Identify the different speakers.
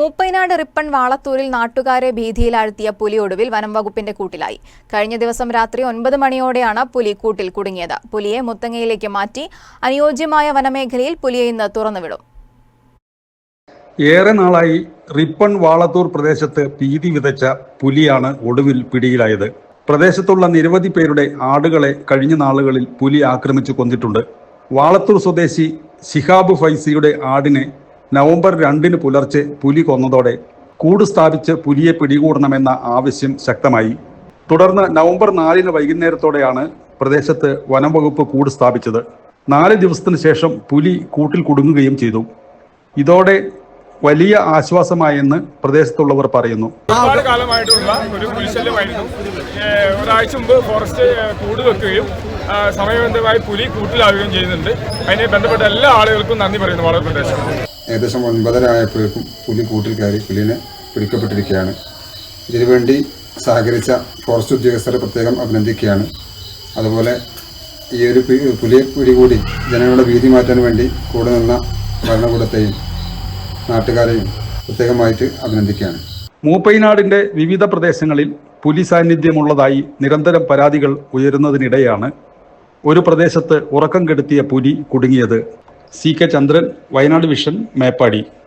Speaker 1: Muppainad Ripon വാളത്തൂരിൽ നാട്ടുകാരെ ഭീതിയിലാഴ്ത്തിയ പുലി ഒടുവിൽ വനം വകുപ്പിന്റെ കൂട്ടിലായി. കഴിഞ്ഞ ദിവസം രാത്രി ഒൻപത് മണിയോടെയാണ് പുലി കൂട്ടിൽ കുടുങ്ങിയത്. പുലിയെ മുത്തങ്ങയിലേക്ക് മാറ്റി അനുയോജ്യമായ വനമേഖലയിൽ പുലിയെ ഇന്ന് തുറന്നുവിടും.
Speaker 2: ഏറെ നാളായി റിപ്പൺ വാളത്തൂർ പ്രദേശത്ത് ഭീതി വിതച്ച പുലിയാണ് ഒടുവിൽ പിടിയിലായത്. പ്രദേശത്തുള്ള നിരവധി പേരുടെ ആടുകളെ കഴിഞ്ഞ നാളുകളിൽ പുലി ആക്രമിച്ചു കൊന്നിട്ടുണ്ട്. വാളത്തൂർ സ്വദേശി ശിഹാബ് ഫൈസിയുടെ ആടിനെ നവംബർ രണ്ടിന് പുലർച്ചെ പുലി കൊന്നതോടെ കൂട് സ്ഥാപിച്ച് പുലിയെ പിടികൂടണമെന്ന ആവശ്യം ശക്തമായി. തുടർന്ന് നവംബർ നാലിന് വൈകുന്നേരത്തോടെയാണ് പ്രദേശത്ത് വനം വകുപ്പ് കൂട് സ്ഥാപിച്ചത്. നാല് ദിവസത്തിന് ശേഷം പുലി കൂട്ടിൽ കുടുങ്ങുകയും ചെയ്തു. ഇതോടെ വലിയ ആശ്വാസമായെന്ന് പ്രദേശത്തുള്ളവർ പറയുന്നു.
Speaker 3: ഒരുപാട് കാലമായിട്ടുള്ള ഒരു പുലിശല്യമായിരുന്നു ഒരാഴ്ച മുമ്പ് ഫോറസ്റ്റ് കൂട് വെക്കുകയും സമയബന്ധമായി പുലി കൂട്ടിലാവുകയും ചെയ്യുന്നുണ്ട്. അതിനെ ബന്ധപ്പെട്ട എല്ലാ ആളുകൾക്കും നന്ദി പറയുന്നു വളരെ പ്രദേശം.
Speaker 4: ഏകദേശം ഒൻപതര ആയപ്പോഴേക്കും പുലി കൂട്ടിൽ കയറി പുലിനെ പിടിക്കപ്പെട്ടിരിക്കുകയാണ്. ഇതിനുവേണ്ടി സഹകരിച്ച ഫോറസ്റ്റ് ഉദ്യോഗസ്ഥരെ പ്രത്യേകം അഭിനന്ദിക്കുകയാണ്. അതുപോലെ ഈ ഒരു പുലിയെ പിടികൂടി ജനങ്ങളുടെ ഭീതി മാറ്റാൻ വേണ്ടി കൂടെ നിന്ന ഭരണകൂടത്തെയും നാട്ടുകാരെയും പ്രത്യേകമായിട്ട് അഭിനന്ദിക്കുകയാണ്.
Speaker 2: മൂപ്പൈനാടിന്റെ വിവിധ പ്രദേശങ്ങളിൽ പുലി സാന്നിധ്യമുള്ളതായി നിരന്തരം പരാതികൾ ഉയരുന്നതിനിടെയാണ് ഒരു പ്രദേശത്ത് ഉറക്കം കെടുത്തിയ പുലി കുടുങ്ങിയത്. C K Chandran Wayanad vision Meppadi.